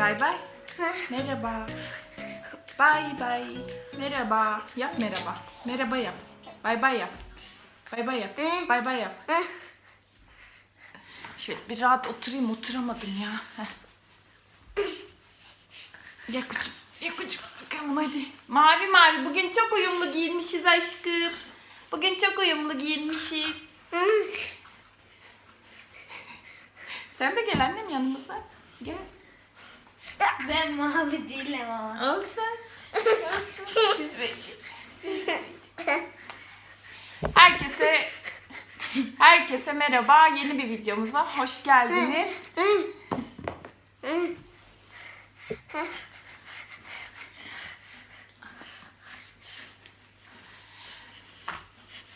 Bay bay. Merhaba. Bay bay. Merhaba. Yap merhaba. Merhaba yap. Bay bay yap. Bay bay yap. Bay bay yap. Şöyle bir rahat oturayım oturamadım ya. Gel kucum. Gel kucum. Bakalım hadi. Mavi mavi bugün çok uyumlu giyinmişiz aşkım. Bugün çok uyumlu giyinmişiz. Sen de gel annem yanımıza. Gel. Ben mavi değilim ama. Olsun. Herkese Herkese merhaba. Yeni bir videomuza hoş geldiniz.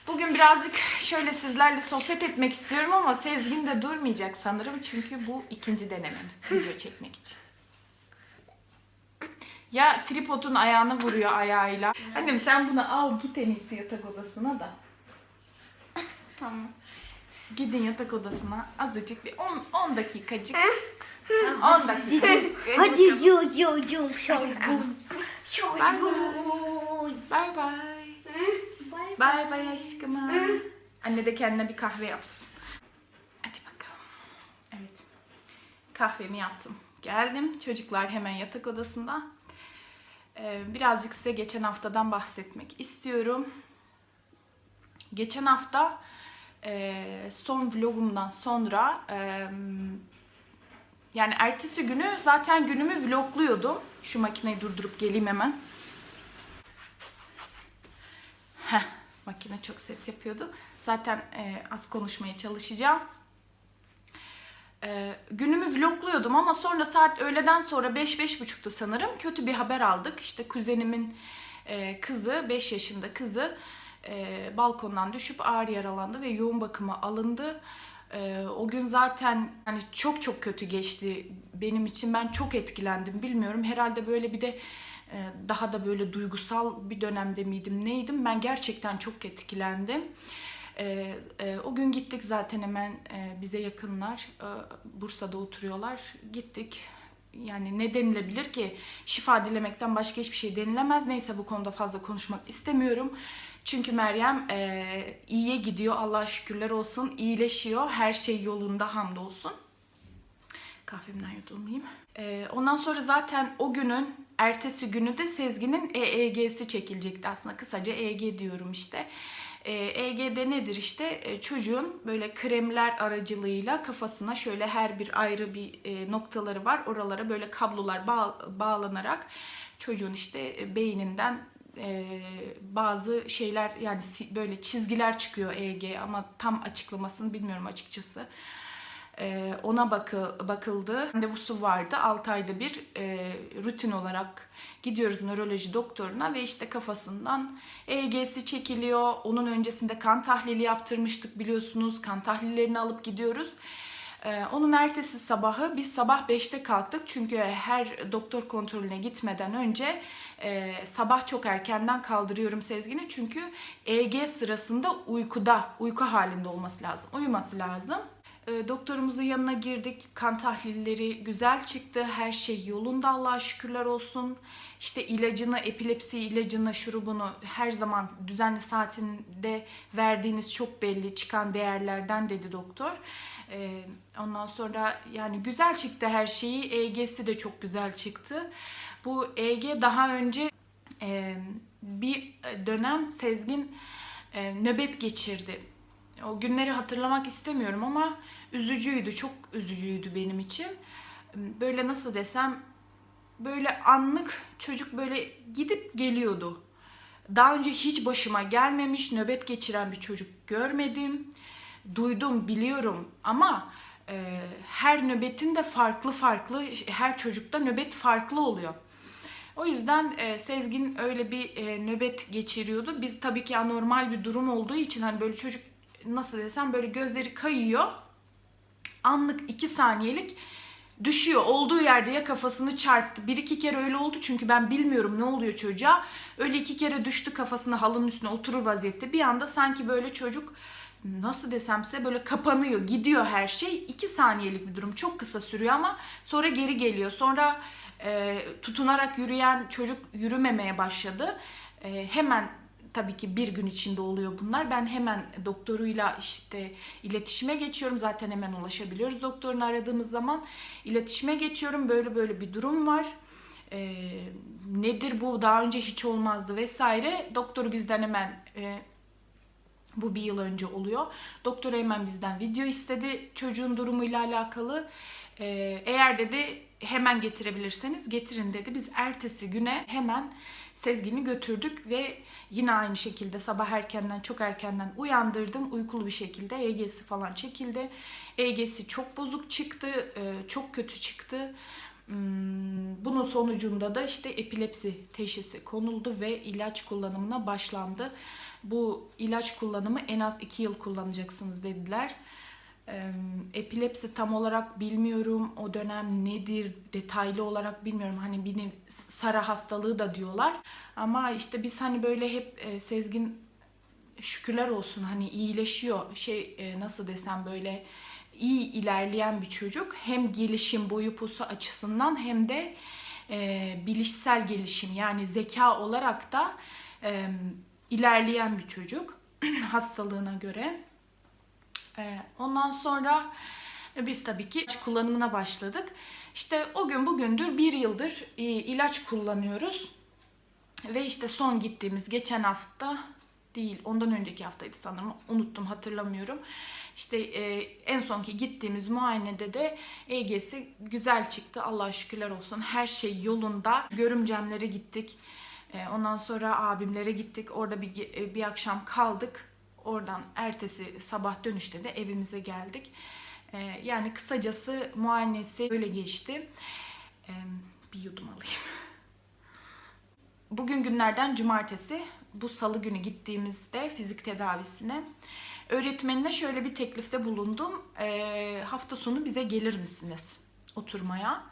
Bugün birazcık şöyle sizlerle sohbet etmek istiyorum ama Sezgin de durmayacak sanırım çünkü bu ikinci denememiz video çekmek için. Ya tripodun ayağını vuruyor ayağıyla. Annem sen bunu al git en iyisi yatak odasına da. Tamam. Gidin yatak odasına azıcık bir 10 10 dakikacık. 10 dakikacık. Hadi yo yo yo. Bay Şorgun. Bay bay. Bay bay aşkım. Anne de kendine bir kahve yapsın. Hadi bakalım. Evet. Kahvemi yaptım. Geldim. Çocuklar hemen yatak odasında. Ee, birazcık size geçen haftadan bahsetmek istiyorum. Geçen hafta e, son vlogumdan sonra e, yani ertesi günü zaten günümü vlogluyordum. Şu makineyi durdurup geleyim hemen. Heh, makine çok ses yapıyordu. Zaten e, az konuşmaya çalışacağım. E, günümü vlogluyordum ama sonra saat öğleden sonra 5-5.30'tu sanırım. Kötü bir haber aldık. İşte kuzenimin e, kızı, 5 yaşında kızı e, balkondan düşüp ağır yaralandı ve yoğun bakıma alındı. E, o gün zaten hani çok çok kötü geçti benim için. Ben çok etkilendim. Bilmiyorum herhalde böyle bir de e, daha da böyle duygusal bir dönemde miydim neydim ben gerçekten çok etkilendim. E, e, o gün gittik zaten hemen e, bize yakınlar e, Bursa'da oturuyorlar gittik yani ne denilebilir ki şifa dilemekten başka hiçbir şey denilemez neyse bu konuda fazla konuşmak istemiyorum. Çünkü Meryem e, iyiye gidiyor Allah'a şükürler olsun iyileşiyor her şey yolunda hamdolsun. Kahvemden yudumlayayım. Ee, ondan sonra zaten o günün ertesi günü de Sezgin'in EEG'si çekilecekti aslında. Kısaca EEG diyorum işte. Ee, EEG'de nedir işte Ee, çocuğun böyle kremler aracılığıyla kafasına şöyle her bir ayrı bir e, noktaları var. Oralara böyle kablolar bağ- bağlanarak çocuğun işte e, beyninden e, bazı şeyler yani böyle çizgiler çıkıyor EEG ama tam açıklamasını bilmiyorum açıkçası. Ee, ona bakı, bakıldı. Randevusu vardı. 6 ayda bir e, rutin olarak gidiyoruz nöroloji doktoruna ve işte kafasından EEG'si çekiliyor. Onun öncesinde kan tahlili yaptırmıştık biliyorsunuz. Kan tahlillerini alıp gidiyoruz. Ee, onun ertesi sabahı biz sabah 5'te kalktık çünkü her doktor kontrolüne gitmeden önce e, sabah çok erkenden kaldırıyorum Sezgin'i çünkü EEG sırasında uykuda, uyku halinde olması lazım, uyuması lazım. E, doktorumuzun yanına girdik. Kan tahlilleri güzel çıktı. Her şey yolunda Allah'a şükürler olsun. İşte ilacını, epilepsi ilacını, şurubunu her zaman düzenli saatinde verdiğiniz çok belli çıkan değerlerden dedi doktor. E, ondan sonra yani güzel çıktı her şeyi. EEG'si de çok güzel çıktı. Bu EEG daha önce e, bir dönem Sezgin e, nöbet geçirdi. O günleri hatırlamak istemiyorum ama üzücüydü, çok üzücüydü benim için. Böyle nasıl desem, böyle anlık çocuk böyle gidip geliyordu. Daha önce hiç başıma gelmemiş, nöbet geçiren bir çocuk görmedim. Duydum, biliyorum ama e, her nöbetin de farklı farklı, her çocukta nöbet farklı oluyor. O yüzden e, Sezgin öyle bir e, nöbet geçiriyordu. Biz tabii ki anormal bir durum olduğu için hani böyle çocuk nasıl desem böyle gözleri kayıyor. Anlık iki saniyelik düşüyor. Olduğu yerde ya kafasını çarptı. Bir iki kere öyle oldu çünkü ben bilmiyorum ne oluyor çocuğa. Öyle iki kere düştü kafasını halının üstüne oturur vaziyette. Bir anda sanki böyle çocuk nasıl desem size böyle kapanıyor, gidiyor her şey. 2 saniyelik bir durum. Çok kısa sürüyor ama sonra geri geliyor. Sonra e, tutunarak yürüyen çocuk yürümemeye başladı. E, hemen tabii ki bir gün içinde oluyor bunlar. Ben hemen doktoruyla işte iletişime geçiyorum. Zaten hemen ulaşabiliyoruz doktorunu aradığımız zaman. iletişime geçiyorum. Böyle böyle bir durum var. E, nedir bu? Daha önce hiç olmazdı vesaire. Doktoru bizden hemen e, bu bir yıl önce oluyor. Doktor hemen bizden video istedi çocuğun durumuyla alakalı. Ee, eğer dedi hemen getirebilirseniz getirin dedi. Biz ertesi güne hemen Sezgin'i götürdük ve yine aynı şekilde sabah erkenden çok erkenden uyandırdım. Uykulu bir şekilde EG'si falan çekildi. EG'si çok bozuk çıktı, e, çok kötü çıktı. Hmm, Bunun sonucunda da işte epilepsi teşhisi konuldu ve ilaç kullanımına başlandı. Bu ilaç kullanımı en az 2 yıl kullanacaksınız dediler. Epilepsi tam olarak bilmiyorum. O dönem nedir detaylı olarak bilmiyorum. Hani bir Sara hastalığı da diyorlar. Ama işte biz hani böyle hep e, Sezgin şükürler olsun hani iyileşiyor. Şey e, nasıl desem böyle iyi ilerleyen bir çocuk. Hem gelişim boyu posu açısından hem de e, bilişsel gelişim yani zeka olarak da ilerleyen bir çocuk hastalığına göre. E, ondan sonra biz tabii ki kullanımına başladık. İşte o gün bugündür bir yıldır e, ilaç kullanıyoruz. Ve işte son gittiğimiz geçen hafta değil ondan önceki haftaydı sanırım unuttum hatırlamıyorum. İşte e, en sonki gittiğimiz muayenede de EG'si güzel çıktı Allah'a şükürler olsun her şey yolunda. Görümcemlere gittik. E, ondan sonra abimlere gittik. Orada bir, e, bir akşam kaldık. Oradan ertesi sabah dönüşte de evimize geldik. E, yani kısacası muayenesi böyle geçti. E, bir yudum alayım. Bugün günlerden cumartesi bu salı günü gittiğimizde fizik tedavisine öğretmenine şöyle bir teklifte bulundum. Ee, hafta sonu bize gelir misiniz oturmaya?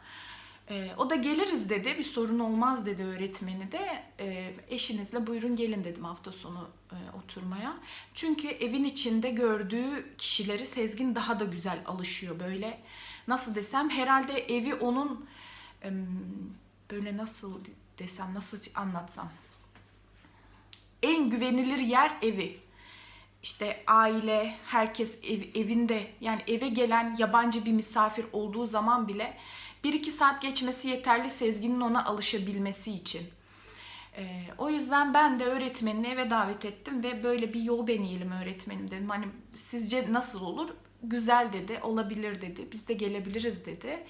Ee, o da geliriz dedi. Bir sorun olmaz dedi öğretmeni de. Ee, eşinizle buyurun gelin dedim hafta sonu e, oturmaya. Çünkü evin içinde gördüğü kişileri Sezgin daha da güzel alışıyor böyle. Nasıl desem herhalde evi onun em, böyle nasıl desem nasıl anlatsam en güvenilir yer evi. İşte aile, herkes ev, evinde yani eve gelen yabancı bir misafir olduğu zaman bile 1-2 saat geçmesi yeterli Sezgin'in ona alışabilmesi için. Ee, o yüzden ben de öğretmenini eve davet ettim ve böyle bir yol deneyelim öğretmenim dedim. Hani sizce nasıl olur? Güzel dedi, olabilir dedi. Biz de gelebiliriz dedi.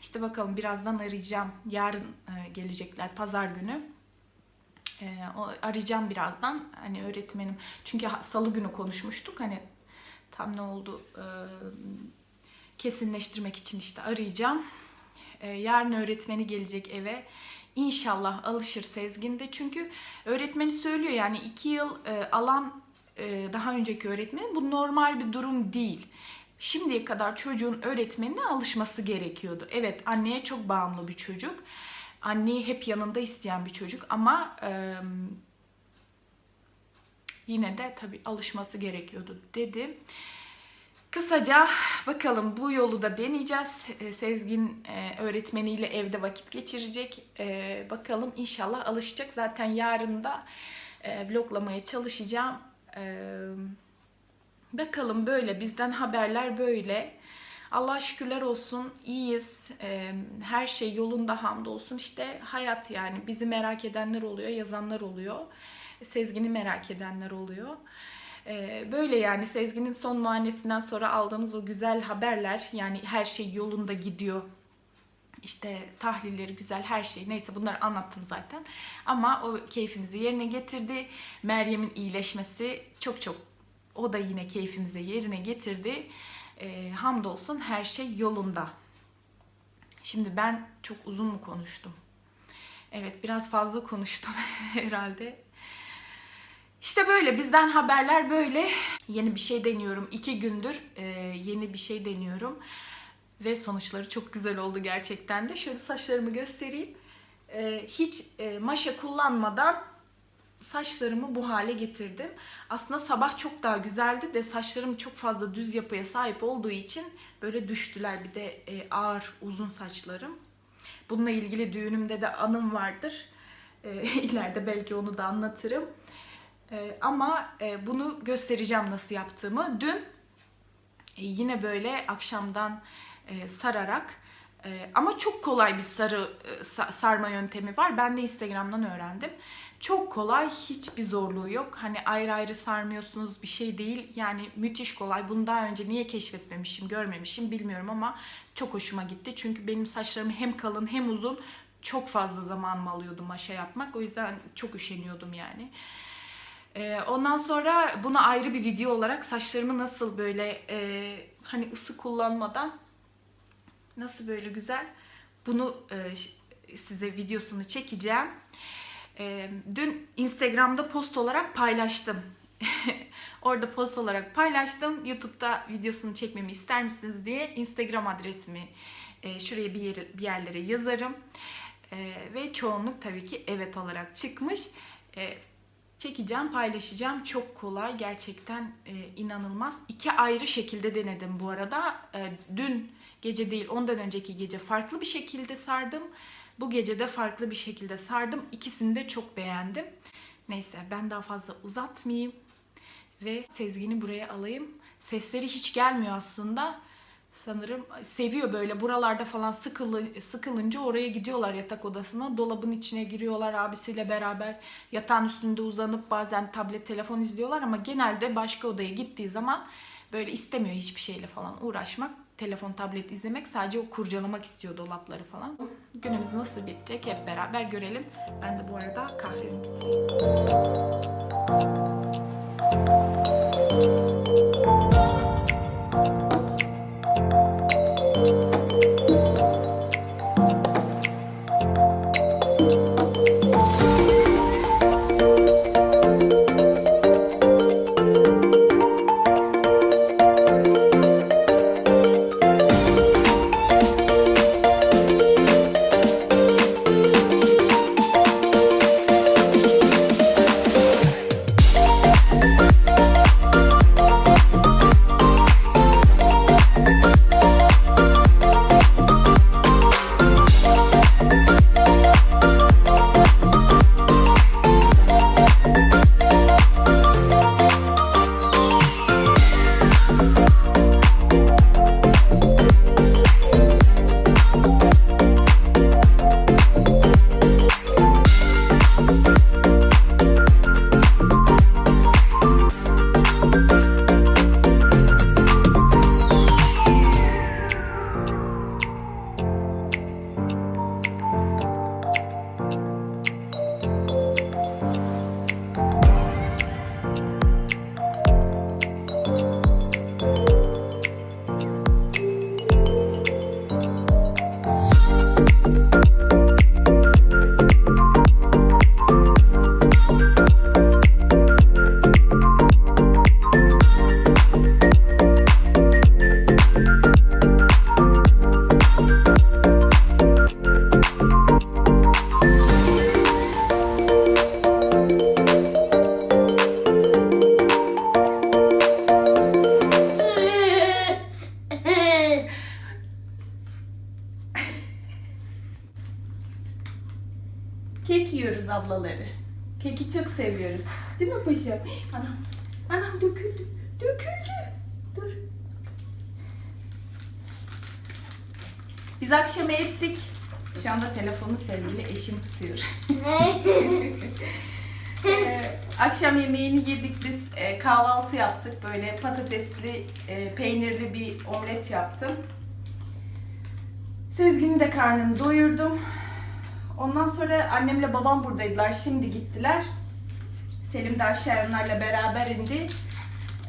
İşte bakalım birazdan arayacağım. Yarın e, gelecekler pazar günü. E, arayacağım birazdan. Hani öğretmenim. Çünkü salı günü konuşmuştuk. Hani tam ne oldu e, kesinleştirmek için işte arayacağım. E, yarın öğretmeni gelecek eve. İnşallah alışır Sezgin de. Çünkü öğretmeni söylüyor yani iki yıl e, alan e, daha önceki öğretmenin bu normal bir durum değil. Şimdiye kadar çocuğun öğretmenine alışması gerekiyordu. Evet anneye çok bağımlı bir çocuk. Anneyi hep yanında isteyen bir çocuk ama e, yine de tabii alışması gerekiyordu dedi. Kısaca bakalım bu yolu da deneyeceğiz. E, Sezgin e, öğretmeniyle evde vakit geçirecek. E, bakalım inşallah alışacak. Zaten yarın da e, vloglamaya çalışacağım. Bakalım böyle bizden haberler böyle. Allah şükürler olsun iyiyiz. E, her şey yolunda hamdolsun. İşte hayat yani bizi merak edenler oluyor, yazanlar oluyor. Sezgin'i merak edenler oluyor. Ee, böyle yani Sezgin'in son muayenesinden sonra aldığımız o güzel haberler yani her şey yolunda gidiyor. İşte tahlilleri güzel her şey neyse bunları anlattım zaten. Ama o keyfimizi yerine getirdi. Meryem'in iyileşmesi çok çok o da yine keyfimizi yerine getirdi. Ee, hamdolsun her şey yolunda. Şimdi ben çok uzun mu konuştum? Evet biraz fazla konuştum herhalde. İşte böyle bizden haberler böyle. Yeni bir şey deniyorum. iki gündür e, yeni bir şey deniyorum. Ve sonuçları çok güzel oldu gerçekten de. Şöyle saçlarımı göstereyim. E, hiç e, maşa kullanmadan saçlarımı bu hale getirdim. Aslında sabah çok daha güzeldi de saçlarım çok fazla düz yapıya sahip olduğu için böyle düştüler. Bir de e, ağır uzun saçlarım. Bununla ilgili düğünümde de anım vardır. E, ileride belki onu da anlatırım. E, ama bunu göstereceğim nasıl yaptığımı. Dün yine böyle akşamdan sararak e, ama çok kolay bir sarı e, sa- sarma yöntemi var. Ben de Instagram'dan öğrendim. Çok kolay, hiçbir zorluğu yok. Hani ayrı ayrı sarmıyorsunuz bir şey değil. Yani müthiş kolay. Bunu daha önce niye keşfetmemişim, görmemişim bilmiyorum ama çok hoşuma gitti. Çünkü benim saçlarım hem kalın hem uzun. Çok fazla zamanımı alıyordu maşa yapmak. O yüzden çok üşeniyordum yani. Ee, ondan sonra buna ayrı bir video olarak saçlarımı nasıl böyle e, hani ısı kullanmadan nasıl böyle güzel bunu e, size videosunu çekeceğim. E, dün Instagram'da post olarak paylaştım. Orada post olarak paylaştım. YouTube'da videosunu çekmemi ister misiniz diye Instagram adresimi e, şuraya bir, yere, bir yerlere yazarım. E, ve çoğunluk tabii ki evet olarak çıkmış. E, çekeceğim, paylaşacağım. Çok kolay, gerçekten e, inanılmaz. İki ayrı şekilde denedim bu arada. E, dün gece değil, ondan önceki gece farklı bir şekilde sardım. Bu gece de farklı bir şekilde sardım. İkisini de çok beğendim. Neyse ben daha fazla uzatmayayım ve Sezgin'i buraya alayım. Sesleri hiç gelmiyor aslında. Sanırım seviyor böyle buralarda falan sıkılı, sıkılınca oraya gidiyorlar yatak odasına. Dolabın içine giriyorlar abisiyle beraber. Yatağın üstünde uzanıp bazen tablet telefon izliyorlar ama genelde başka odaya gittiği zaman böyle istemiyor hiçbir şeyle falan uğraşmak. Telefon, tablet izlemek sadece o kurcalamak istiyor dolapları falan. Günümüz nasıl bitecek hep beraber görelim. Ben de bu arada kahvemi bitireyim. Döküldü. Döküldü. Dur. Biz akşam ettik. Şu anda telefonu sevgili eşim tutuyor. Ee, akşam yemeğini yedik biz e, kahvaltı yaptık böyle patatesli e, peynirli bir omlet yaptım. Sezgin'in de karnını doyurdum. Ondan sonra annemle babam buradaydılar. Şimdi gittiler. Selim de aşağı onlarla beraber indi.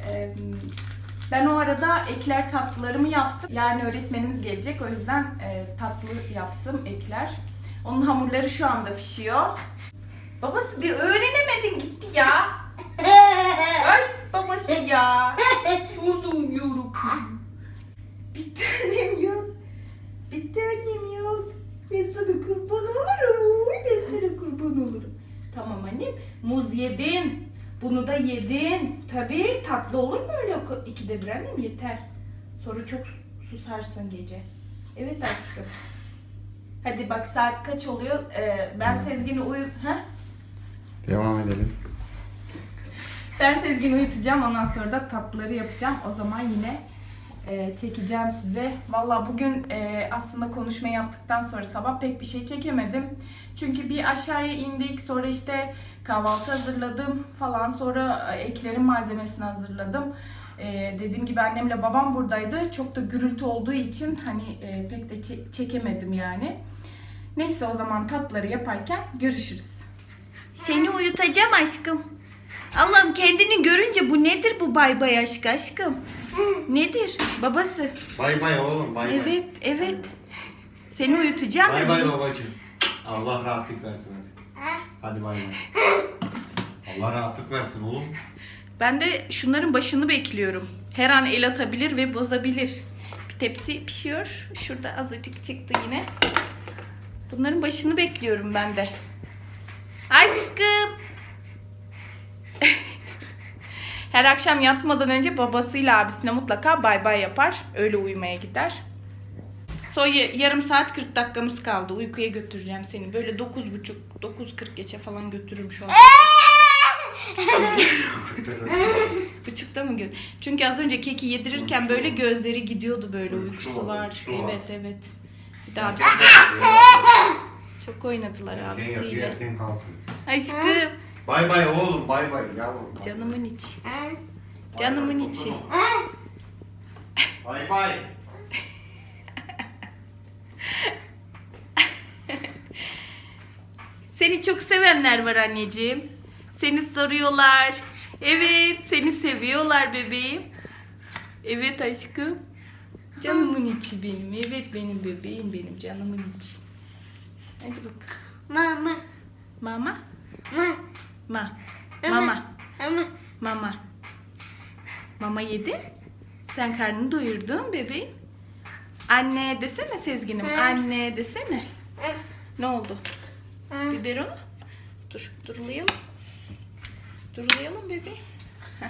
Ee, Ben o arada ekler tatlılarımı yaptım. Yarın öğretmenimiz gelecek. O yüzden e, tatlı yaptım ekler. Onun hamurları şu anda pişiyor. Babası bir öğrenemedin gitti ya. Ay babası ya. Oğlum yorum. Bitti annem yok. Bitti annem yok. Ben sana kurban olurum. Ben sana kurban olurum. Tamam annem. Muz ye Bunu da yedin. Tabii tatlı olur mu öyle ikide bir annem yeter. Sonra çok susarsın gece. Evet aşkım. Hadi bak saat kaç oluyor? Ee, ben Sezgin'i uyu... Ha? Devam edelim. Ben Sezgin'i uyutacağım. Ondan sonra da tatlıları yapacağım. O zaman yine e, çekeceğim size. Valla bugün e, aslında konuşma yaptıktan sonra sabah pek bir şey çekemedim. Çünkü bir aşağıya indik. Sonra işte kahvaltı hazırladım falan. Sonra e, eklerin malzemesini hazırladım. E, dediğim gibi annemle babam buradaydı. Çok da gürültü olduğu için hani e, pek de çe- çekemedim yani. Neyse o zaman tatları yaparken görüşürüz. Seni uyutacağım aşkım. Allah'ım kendini görünce bu nedir bu bay bay aşk aşkım? Nedir? Babası. Bay bay oğlum bay bay. Evet, evet. Seni uyutacağım. Bay bay babacığım. Allah rahatlık versin hadi. Bay bay. Allah rahatlık versin oğlum. Ben de şunların başını bekliyorum. Her an el atabilir ve bozabilir. Bir tepsi pişiyor. Şurada azıcık çıktı yine. Bunların başını bekliyorum ben de. Aşkım. Her akşam yatmadan önce babasıyla abisine mutlaka bay bay yapar. Öyle uyumaya gider. Son ya- yarım saat 40 dakikamız kaldı. Uykuya götüreceğim seni. Böyle 9.30, 9.40 geçe falan götürürüm şu an. Buçukta mı göz? Çünkü az önce keki yedirirken böyle gözleri gidiyordu böyle Uykusu var. Evet evet. Bir daha çok oynadılar abisiyle. Aşkım. Bay bay oğlum bay bay yavrum. Canımın içi. Canımın içi. Bay bay. Seni çok sevenler var anneciğim. Seni soruyorlar. Evet, seni seviyorlar bebeğim. Evet aşkım. Canımın içi benim. Evet benim bebeğim benim canımın içi. Hadi bak. Mama. Mama. Ma. Ma. Mama. Ama. Mama. Mama yedi. Sen karnını doyurdun bebeğim. Anne desene Sezgin'im. Hı. Anne desene. Ne oldu? Biberonu. Dur, durulayalım. Durulayalım bebeğim. Heh.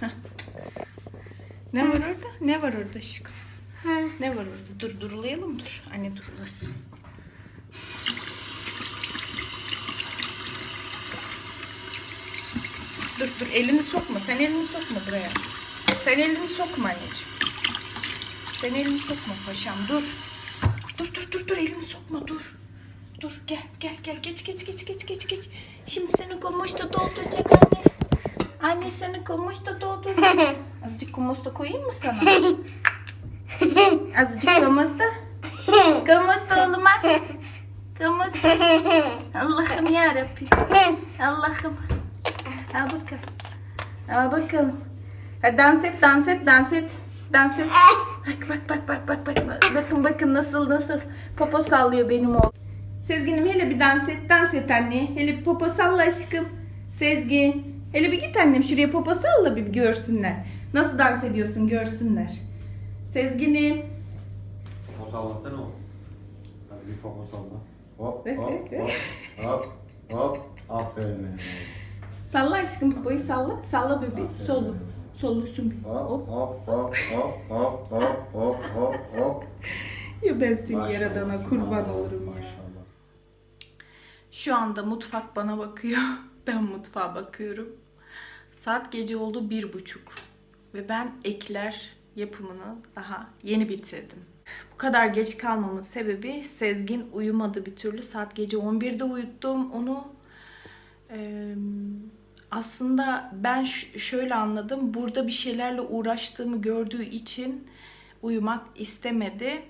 Heh. Ne var orada? Ne var orada aşkım? Ne var orada? Dur, durulayalım dur. Anne durulasın. Dur dur elini sokma. Sen elini sokma buraya. Sen elini sokma anneciğim. Sen elini sokma paşam dur. Dur dur dur dur elini sokma dur. Dur gel gel gel geç geç geç geç geç geç. Şimdi seni komoşta dolduracak anne. Anne seni komoşta dolduracak. Azıcık komosta koyayım mı sana? Azıcık komosta. Komosta oğluma. Komosta. Allah'ım yarabbim. Allah'ım. Al bakalım. Al bakalım. Hadi dans et, dans et, dans et. Dans et. Bak bak bak bak bak bak. Bakın bakın nasıl nasıl popo sallıyor benim oğlum. Sezgin'im hele bir dans et, dans et anne. Hele bir popo salla aşkım. Sezgin. Hele bir git annem şuraya popo salla bir görsünler. Nasıl dans ediyorsun görsünler. Sezgin'im. Popo sallasana oğlum. Hadi bir popo salla. Hop hop hop hop hop. Aferin benim oğlum. Salla aşkım popoyu salla. Salla bebeğim. Aferin Sollusun. Hop Hop. hop hop hop hop hop hop hop hop. Ya ben seni Maşallah, yaradana kurban maşallah, olurum ya. Maşallah. Şu anda mutfak bana bakıyor. Ben mutfağa bakıyorum. Saat gece oldu bir buçuk. Ve ben ekler yapımını daha yeni bitirdim. Bu kadar geç kalmamın sebebi Sezgin uyumadı bir türlü. Saat gece 11'de uyuttum onu. Ee, aslında ben şöyle anladım. Burada bir şeylerle uğraştığımı gördüğü için uyumak istemedi.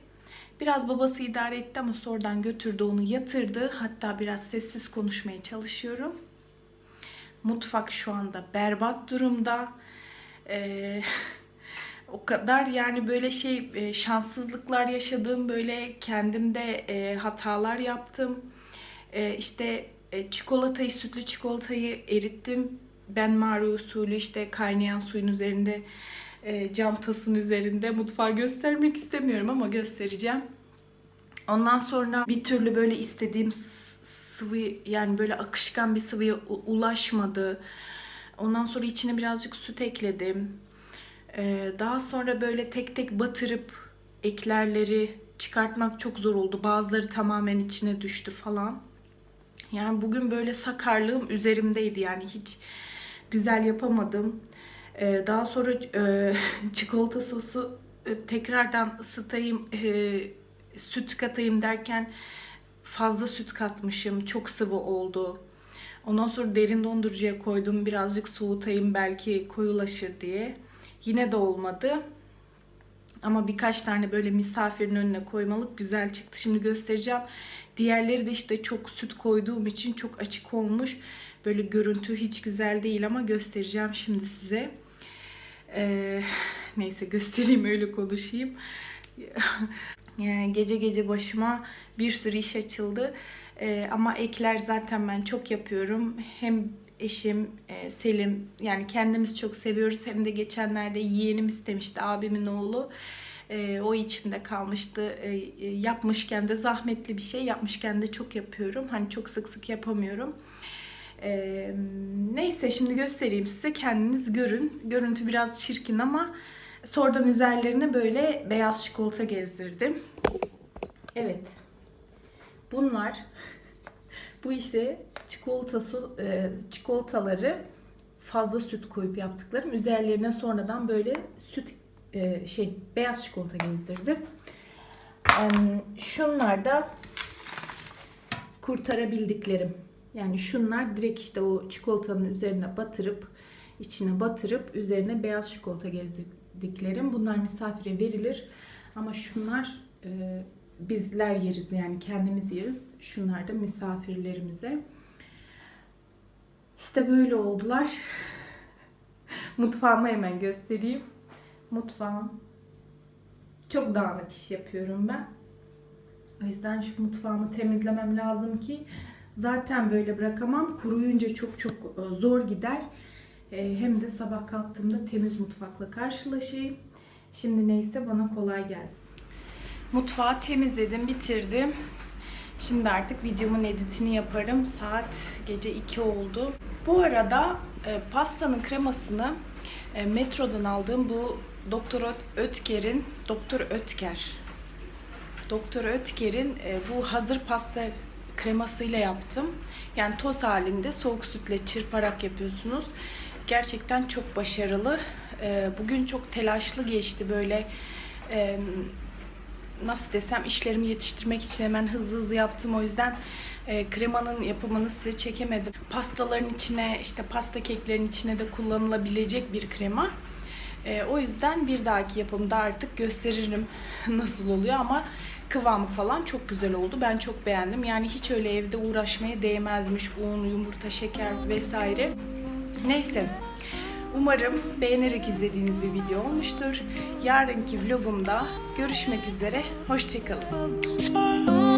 Biraz babası idare etti ama sonradan götürdü onu yatırdı. Hatta biraz sessiz konuşmaya çalışıyorum. Mutfak şu anda berbat durumda. Ee, o kadar yani böyle şey şanssızlıklar yaşadım. Böyle kendimde hatalar yaptım. E, işte e, çikolatayı, sütlü çikolatayı erittim. Ben mağara usulü işte kaynayan suyun üzerinde e, cam tasın üzerinde mutfağı göstermek istemiyorum ama göstereceğim. Ondan sonra bir türlü böyle istediğim sıvı yani böyle akışkan bir sıvıya ulaşmadı. Ondan sonra içine birazcık süt ekledim. Ee, daha sonra böyle tek tek batırıp eklerleri çıkartmak çok zor oldu. Bazıları tamamen içine düştü falan. Yani bugün böyle sakarlığım üzerimdeydi yani hiç güzel yapamadım. Ee, daha sonra e, çikolata sosu e, tekrardan ısıtayım, e, süt katayım derken fazla süt katmışım. Çok sıvı oldu. Ondan sonra derin dondurucuya koydum. Birazcık soğutayım belki koyulaşır diye. Yine de olmadı. Ama birkaç tane böyle misafirin önüne koymalık güzel çıktı. Şimdi göstereceğim. Diğerleri de işte çok süt koyduğum için çok açık olmuş. Böyle görüntü hiç güzel değil ama göstereceğim şimdi size. Ee, neyse göstereyim öyle konuşayım. Yani gece gece başıma bir sürü iş açıldı. Ee, ama ekler zaten ben çok yapıyorum. Hem eşim e, Selim yani kendimiz çok seviyoruz hem de geçenlerde yeğenim istemişti abimin oğlu. Ee, o içimde kalmıştı. Ee, yapmışken de zahmetli bir şey yapmışken de çok yapıyorum. Hani çok sık sık yapamıyorum. Ee, neyse şimdi göstereyim size kendiniz görün. Görüntü biraz çirkin ama sonradan üzerlerine böyle beyaz çikolata gezdirdim. Evet. Bunlar bu işte çikolatası e, çikolataları fazla süt koyup yaptıklarım. Üzerlerine sonradan böyle süt e, şey beyaz çikolata gezdirdim. Em, Şunlar da kurtarabildiklerim. Yani şunlar direkt işte o çikolatanın üzerine batırıp içine batırıp üzerine beyaz çikolata gezdirdiklerim. Bunlar misafire verilir. Ama şunlar e, bizler yeriz yani kendimiz yeriz. Şunlar da misafirlerimize. İşte böyle oldular. Mutfağımı hemen göstereyim. Mutfağım. Çok dağınık iş yapıyorum ben. O yüzden şu mutfağımı temizlemem lazım ki zaten böyle bırakamam. Kuruyunca çok çok e, zor gider. E, Hem de sabah kalktığımda temiz mutfakla karşılaşayım. Şimdi neyse bana kolay gelsin. Mutfağı temizledim, bitirdim. Şimdi artık videomun editini yaparım. Saat gece 2 oldu. Bu arada e, pastanın kremasını e, metrodan aldığım bu Doktor Öt- Ötker'in Doktor Ötker Doktor Ötker'in e, bu hazır pasta kremasıyla yaptım. Yani toz halinde soğuk sütle çırparak yapıyorsunuz. Gerçekten çok başarılı. E, bugün çok telaşlı geçti böyle e, nasıl desem işlerimi yetiştirmek için hemen hızlı hızlı yaptım. O yüzden e, kremanın yapımını size çekemedim. Pastaların içine işte pasta keklerin içine de kullanılabilecek bir krema. E, o yüzden bir dahaki yapımda artık gösteririm nasıl oluyor ama kıvamı falan çok güzel oldu. Ben çok beğendim. Yani hiç öyle evde uğraşmaya değmezmiş. Un, yumurta, şeker vesaire. Neyse. Umarım beğenerek izlediğiniz bir video olmuştur. Yarınki vlogumda görüşmek üzere. Hoşçakalın.